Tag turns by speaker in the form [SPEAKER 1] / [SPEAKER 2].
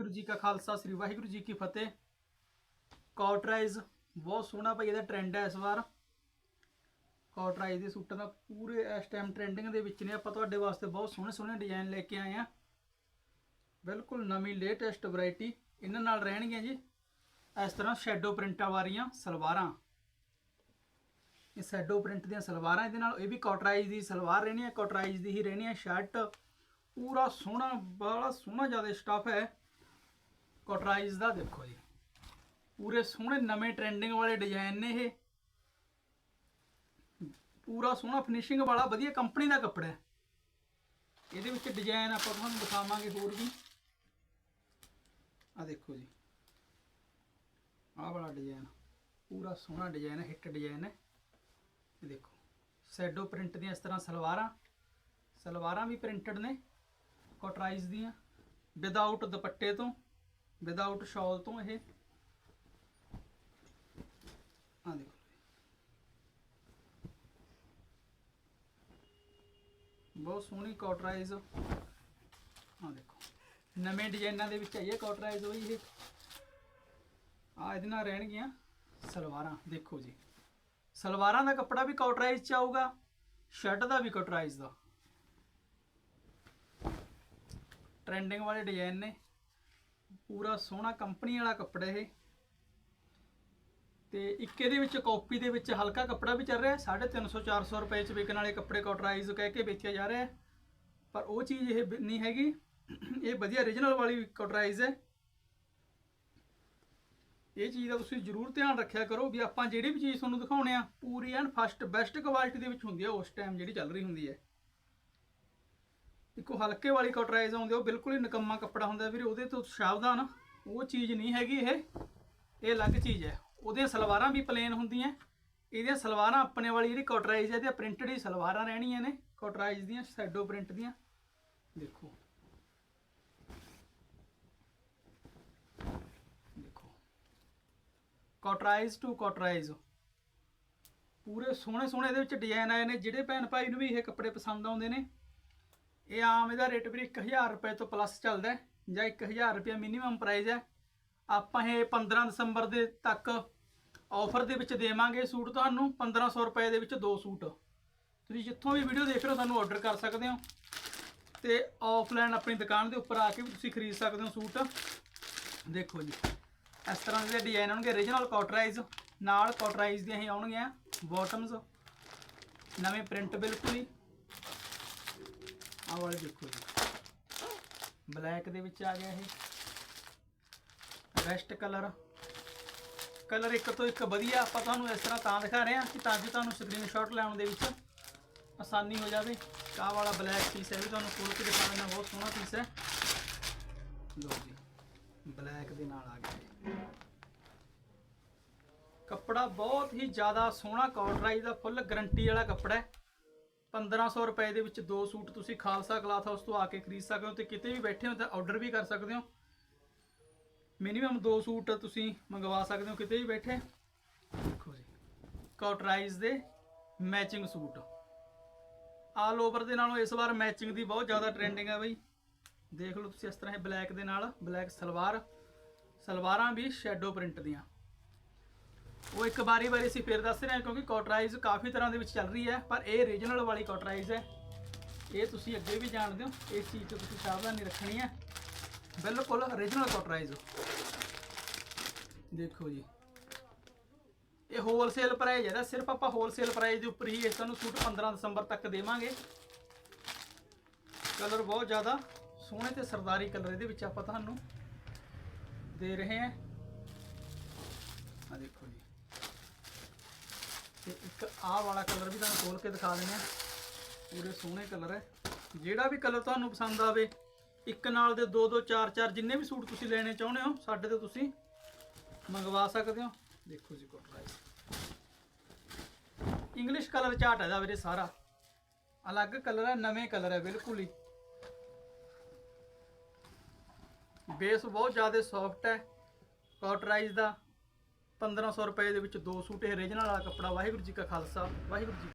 [SPEAKER 1] ਵਾਹਿਗੁਰੂ ਜੀ ਕਾ ਖਾਲਸਾ, ਸ੍ਰੀ ਵਾਹਿਗੁਰੂ ਜੀ ਕੀ ਫਤਿਹ। ਕਾਟਰਾਈਜ਼ ਬਹੁਤ ਸੋਹਣਾ ਭਾਈ ਇਹਦਾ ਟ੍ਰੈਂਡ ਹੈ ਇਸ ਵਾਰ। ਕਾਟਰਾਈਜ਼ ਦੇ ਸੂਟਾਂ ਦਾ ਪੂਰੇ ਇਸ ਟਾਈਮ ਟ੍ਰੈਂਡਿੰਗ ਦੇ ਵਿੱਚ ਨੇ। ਆਪਾਂ ਤੁਹਾਡੇ ਵਾਸਤੇ ਬਹੁਤ ਸੋਹਣੇ ਸੋਹਣੇ ਡਿਜ਼ਾਈਨ ਲੈ ਕੇ ਆਏ ਆ ਬਿਲਕੁਲ ਨਵੀਂ ਲੇਟੈਸਟ ਵੈਰਾਈਟੀ ਇਹਨਾਂ ਨਾਲ ਰਹਿਣਗੀਆਂ ਜੀ। ਇਸ ਤਰ੍ਹਾਂ ਸ਼ੈਡੋ ਪ੍ਰਿੰਟਾਂ ਵਾਲੀਆਂ ਸਲਵਾਰਾਂ। ਇਹ ਸ਼ੈਡੋ ਪ੍ਰਿੰਟ ਦੀਆਂ ਸਲਵਾਰਾਂ ਇਹਦੇ ਨਾਲ। ਇਹ ਵੀ ਕਾਟਰਾਈਜ਼ ਦੀ ਸਲਵਾਰ ਰਹਿਣੀ ਹੈ ਕਾਟਰਾਈਜ਼ ਦੀ ਹੀ ਰਹਿਣੀ ਹੈ। ਸ਼ਰਟ ਪੂਰਾ ਸੋਹਣਾ, ਬੜਾ ਸੋਹਣਾ ਜ਼ਿਆਦਾ ਸਟਫ ਹੈ। ਕੋਟਰਾਈਜ਼ ਦਾ ਦੇਖੋ ਜੀ। ਪੂਰੇ ਸੋਹਣੇ ਨਵੇਂ ਟ੍ਰੈਂਡਿੰਗ ਵਾਲੇ ਡਿਜ਼ਾਈਨ ਨੇ ਇਹ। ਪੂਰਾ ਸੋਹਣਾ ਫਿਨਿਸ਼ਿੰਗ ਵਾਲਾ, ਵਧੀਆ ਕੰਪਨੀ ਦਾ ਕੱਪੜਾ ਹੈ। ਇਹਦੇ ਵਿੱਚ ਡਿਜ਼ਾਈਨ ਆਪਾਂ ਤੁਹਾਨੂੰ ਦਿਖਾਵਾਂਗੇ ਹੋਰ ਵੀ। ਆ ਦੇਖੋ ਜੀ। ਆਹ ਵਾਲਾ ਡਿਜ਼ਾਈਨ ਪੂਰਾ ਸੋਹਣਾ ਡਿਜ਼ਾਈਨ ਹੈ, ਹਿੱਟ ਡਿਜ਼ਾਈਨ ਹੈ। ਇਹ ਦੇਖੋ ਸੈਡੋ ਪ੍ਰਿੰਟ ਦੀਆਂ ਇਸ ਤਰ੍ਹਾਂ ਸਲਵਾਰਾਂ। ਸਲਵਾਰਾਂ ਵੀ ਪ੍ਰਿੰਟਡ ਨੇ ਕੋਟਰਾਈਜ਼ ਦੀਆਂ। ਵਿਦਆਊਟ ਦੁਪੱਟੇ ਤੋਂ। ਵਿਦਆਊਟ ਸ਼ਾਲ ਤੋਂ ਇਹ। ਆ ਦੇਖੋ। ਬਹੁਤ ਸੋਹਣੀ ਕੋਟਰਾਈਜ਼ ਆ ਦੇਖੋ। ਨਵੇਂ ਡਿਜ਼ਾਈਨਾਂ ਦੇ ਵਿੱਚ ਆਈ ਹੈ ਕੋਟਰਾਈਜ਼ ਹੋਈ ਇਹ। ਆ ਇਹਦੇ ਨਾਲ ਰਹਿਣਗੀਆਂ ਸਲਵਾਰਾਂ। ਦੇਖੋ ਜੀ। ਸਲਵਾਰਾਂ ਦਾ ਕੱਪੜਾ ਵੀ ਕਾਟਰਾਈਜ਼ ਚ ਆਊਗਾ ਸ਼ਰਟ ਦਾ ਵੀ ਕਾਟਰਾਈਜ਼ ਦਾ। ਟ੍ਰੈਂਡਿੰਗ ਵਾਲੇ ਡਿਜ਼ਾਈਨ ਨੇ। ਪੂਰਾ ਸੋਹਣਾ ਕੰਪਨੀ ਵਾਲਾ ਕੱਪੜਾ ਇਹ। ਤੇ ਇੱਕ ਇਹਦੇ ਵਿੱਚ ਕਾਪੀ ਦੇ ਵਿੱਚ ਹਲਕਾ ਕੱਪੜਾ ਵੀ ਚੱਲ ਰਿਹਾ 350 400 ਰੁਪਏ ਚ ਵਿਕਣ ਵਾਲੇ ਕੱਪੜੇ ਕਾਟਰਾਈਜ਼ ਕਹਿ ਕੇ ਵੇਚਿਆ ਜਾ ਰਿਹਾ। ਪਰ ਉਹ ਚੀਜ਼ ਇਹ ਨਹੀਂ ਹੈਗੀ। ਇਹ ਵਧੀਆ origignal ਵਾਲੀ ਕਾਟਰਾਈਜ਼ ਹੈ। ਇਹ ਚੀਜ਼ ਦਾ ਤੁਸੀਂ ਜ਼ਰੂਰ ਧਿਆਨ ਰੱਖਿਆ ਕਰੋ ਵੀ ਆਪਾਂ ਜਿਹੜੀ ਵੀ ਚੀਜ਼ ਤੁਹਾਨੂੰ ਦਿਖਾਉਣੇ ਆ, ਪੂਰੀ ਐਂਡ ਫਸਟ ਬੈਸਟ ਕੁਆਲਿਟੀ ਦੇ ਵਿੱਚ ਹੁੰਦੀ ਹੈ ਉਸ ਟਾਈਮ ਜਿਹੜੀ ਚੱਲ ਰਹੀ ਹੁੰਦੀ ਹੈ। ਇੱਕੋ ਹਲਕੇ ਵਾਲੀ ਕਟਰਾਈਜ਼ ਆਉਂਦੀ ਉਹ ਬਿਲਕੁਲ ਹੀ ਨਿਕੰਮਾ ਕੱਪੜਾ ਹੁੰਦਾ ਵੀਰੇ, ਉਹਦੇ ਤੋਂ ਸਾਵਧਾਨ ਉਹ ਚੀਜ਼ ਨਹੀਂ ਹੈਗੀ ਇਹ ਇਹ ਅਲੱਗ ਚੀਜ਼ ਹੈ। ਉਹਦੀਆਂ ਸਲਵਾਰਾਂ ਵੀ ਪਲੇਨ ਹੁੰਦੀਆਂ, ਇਹਦੀਆਂ ਸਲਵਾਰਾਂ ਆਪਣੇ ਵਾਲੀ ਜਿਹੜੀ ਕਟਰਾਈਜ਼ ਹੈ ਤੇ ਪ੍ਰਿੰਟਡ ਹੀ ਸਲਵਾਰਾਂ ਰਹਿਣੀਆਂ ਨੇ ਕਟਰਾਈਜ਼ ਦੀਆਂ ਸ਼ੈਡੋ ਪ੍ਰਿੰਟ ਦੀਆਂ। ਦੇਖੋ। ਦੇਖੋ। ਕਾਟਰਾਈਜ਼ ਟੂ ਕਾਟਰਾਈਜ਼ ਪੂਰੇ ਸੋਹਣੇ ਸੋਹਣੇ ਇਹਦੇ ਵਿੱਚ ਡਿਜ਼ਾਈਨ ਆਏ ਨੇ, ਜਿਹੜੇ ਭੈਣ ਭਾਈ ਨੂੰ ਵੀ ਇਹ ਕੱਪੜੇ ਪਸੰਦ ਆਉਂਦੇ ਨੇ ਇਹ ਆਮ ਇਹਦਾ ਰੇਟ ਵੀ 1000 ਰੁਪਏ ਤੋਂ ਪਲੱਸ ਚੱਲਦਾ ਹੈ ਜਾਂ 1000 ਰੁਪਏ ਮਿਨੀਮਮ ਪ੍ਰਾਈਸ ਹੈ। ਆਪਾਂ ਇਹ 15 ਦਸੰਬਰ ਦੇ ਤੱਕ ਆਫਰ ਦੇ ਵਿੱਚ ਦੇਵਾਂਗੇ ਸੂਟ ਤੁਹਾਨੂੰ 1500 ਰੁਪਏ ਦੇ ਵਿੱਚ ਦੋ ਸੂਟ। ਤੁਸੀਂ ਜਿੱਥੋਂ ਵੀ ਵੀਡੀਓ ਦੇਖ ਰਹੇ ਹੋ, ਸਾਨੂੰ ਆਰਡਰ ਕਰ ਸਕਦੇ ਹੋ। ਤੇ ਆਫਲਾਈਨ ਆਪਣੀ ਦੁਕਾਨ ਦੇ ਉੱਪਰ ਆ ਕੇ ਵੀ ਤੁਸੀਂ ਖਰੀਦ ਸਕਦੇ ਹੋ ਸੂਟ। ਦੇਖੋ ਜੀ, ਇਸ ਤਰ੍ਹਾਂ ਦੇ ਡਿਜ਼ਾਈਨ ਆਉਣਗੇ origignal ਕਾਟਰਾਈਜ਼ ਨਾਲ ਕਾਟਰਾਈਜ਼ ਦੀਆਂ ਹੀ ਆਉਣਗੀਆਂ ਬਾਟਮਸ ਨਵੇਂ ਪ੍ਰਿੰਟ ਬਿਲਕੁਲ ਹੀ। ਆਹ ਵਾਲੇ ਦੇਖੋ ਜੀ। ਬਲੈਕ ਦੇ ਵਿੱਚ ਆ ਗਿਆ ਇਹ। Rest colour. ਕਲਰ ਇੱਕ ਤੋਂ ਇੱਕ ਵਧੀਆ। ਆਪਾਂ ਤੁਹਾਨੂੰ ਇਸ ਤਰ੍ਹਾਂ ਤਾਂ ਦਿਖਾ ਰਹੇ ਹਾਂ ਕਿ ਤਾਂ ਕਿ ਤੁਹਾਨੂੰ ਸਕਰੀਨਸ਼ਾਟ ਲੈਣ ਦੇ ਵਿੱਚ ਆਸਾਨੀ ਹੋ ਜਾਵੇ। ਆਹ ਵਾਲਾ ਬਲੈਕ ਪੀਸ ਹੈ ਵੀ ਤੁਹਾਨੂੰ ਖੋਲ ਕੇ ਦਿਖਾ ਦਿੰਦਾ, ਬਹੁਤ ਸੋਹਣਾ ਪੀਸ ਹੈ। ਲੋ ਜੀ, ਬਲੈਕ ਦੇ ਨਾਲ ਆ ਗਿਆ ਇਹ। ਕੱਪੜਾ ਬਹੁਤ ਹੀ ਜ਼ਿਆਦਾ ਸੋਹਣਾ ਕਾਟਰਾਈਜ਼ ਦਾ ਫੁੱਲ ਗਰੰਟੀ ਵਾਲਾ ਕੱਪੜਾ ਹੈ। 1500 ਰੁਪਏ ਦੇ ਵਿੱਚ ਦੋ ਸੂਟ ਤੁਸੀਂ ਖਾਲਸਾ ਕਲਾਥ ਹਾਊਸ ਤੋਂ ਆ ਕੇ ਖਰੀਦ ਸਕਦੇ ਹੋ ਤੇ ਕਿਤੇ ਵੀ ਬੈਠੇ ਹੋ ਤਾਂ ਆਰਡਰ ਵੀ ਕਰ ਸਕਦੇ ਹੋ। ਮਿਨੀਮਮ ਦੋ ਸੂਟ ਤੁਸੀਂ ਮੰਗਵਾ ਸਕਦੇ ਹੋ ਕਿਤੇ ਵੀ ਬੈਠੇ। ਦੇਖੋ ਜੀ ਕਾਟਰਾਈਜ਼ ਦੇ ਮੈਚਿੰਗ ਸੂਟ। ਆਲ ਓਵਰ ਦੇ ਨਾਲੋਂ ਇਸ ਵਾਰ ਮੈਚਿੰਗ ਦੀ ਬਹੁਤ ਜ਼ਿਆਦਾ ਟ੍ਰੈਂਡਿੰਗ ਹੈ ਬਈ। ਦੇਖ ਲਓ ਤੁਸੀਂ ਇਸ ਤਰ੍ਹਾਂ ਇਹ ਬਲੈਕ ਦੇ ਨਾਲ ਬਲੈਕ ਸਲਵਾਰ। ਸਲਵਾਰਾਂ ਵੀ ਸ਼ੈਡੋ ਪ੍ਰਿੰਟ ਦੀਆਂ। ਉਹ ਇੱਕ ਵਾਰੀ ਵਾਰੀ ਅਸੀਂ ਫੇਰ ਦੱਸ ਰਹੇ ਹਾਂ ਕਿਉਂਕਿ ਕਾਟਰਾਈਜ਼ ਕਾਫੀ ਤਰ੍ਹਾਂ ਦੇ ਵਿੱਚ ਚੱਲ ਰਹੀ ਹੈ, ਪਰ ਇਹ ਰੀਜਨਲ ਵਾਲੀ ਕਾਟਰਾਈਜ਼ ਹੈ। ਇਹ ਤੁਸੀਂ ਅੱਗੇ ਵੀ ਜਾਣਦੇ ਹੋ, ਇਸ ਚੀਜ਼ ਤੇ ਤੁਸੀਂ ਸਾਵਧਾਨੀ ਰੱਖਣੀ ਹੈ। ਬਿਲਕੁਲ ਰੀਜਨਲ ਕਾਟਰਾਈਜ਼ ਦੇਖੋ ਜੀ। ਇਹ ਹੋਲਸੇਲ ਪ੍ਰਾਈਸ ਹੈ ਦਾ ਸਿਰਫ ਆਪਾਂ ਹੋਲਸੇਲ ਪ੍ਰਾਈਸ ਦੇ ਉੱਪਰ ਹੀ ਇਸ ਨੂੰ ਸੂਟ 15 ਦਸੰਬਰ ਤੱਕ ਦੇਵਾਂਗੇ। ਕਲਰ ਬਹੁਤ ਜ਼ਿਆਦਾ ਸੋਹਣੇ ਤੇ ਸਰਦਾਰੀ ਕਲਰ ਇਹਦੇ ਵਿੱਚ ਆਪਾਂ ਤੁਹਾਨੂੰ ਦੇ ਰਹੇ ਹਾਂ। ਆ ਦੇਖੋ ਜੀ। ਤੇ ਇੱਕ ਆਹ ਵਾਲਾ ਕਲਰ ਵੀ ਤੁਹਾਨੂੰ ਖੋਲ ਕੇ ਦਿਖਾ ਦਿੰਦੇ ਆ ਪੂਰੇ ਸੋਹਣੇ ਕਲਰ ਹੈ। ਜਿਹੜਾ ਵੀ ਕਲਰ ਤੁਹਾਨੂੰ ਪਸੰਦ ਆਵੇ, ਇੱਕ ਨਾਲ ਦੇ ਦੋ ਦੋ ਚਾਰ ਚਾਰ ਜਿੰਨੇ ਵੀ ਸੂਟ ਤੁਸੀਂ ਲੈਣੇ ਚਾਹੁੰਦੇ ਹੋ, ਸਾਡੇ ਤੋਂ ਤੁਸੀਂ ਮੰਗਵਾ ਸਕਦੇ ਹੋ। ਦੇਖੋ ਜੀ ਕੋਟਰਾਈਜ਼ ਇੰਗਲਿਸ਼ ਕਲਰ ਚਾਰਟ ਹੈ ਦਾ ਵੀਰੇ ਸਾਰਾ। ਅਲੱਗ ਕਲਰ ਹੈ, ਨਵੇਂ ਕਲਰ ਹੈ, ਬਿਲਕੁਲ ਹੀ। ਬੇਸ ਬਹੁਤ ਜ਼ਿਆਦਾ ਸੌਫਟ ਹੈ ਕੋਟਰਾਈਜ਼ ਦਾ। 1500 ਰੁਪਏ ਦੇ ਵਿੱਚ ਦੋ ਸੂਟ ਇਹ origignal ਵਾਲਾ ਕੱਪੜਾ, ਵਾਹਿਗੁਰੂ ਜੀ ਕਾ ਖਾਲਸਾ, ਵਾਹਿਗੁਰੂ ਜੀ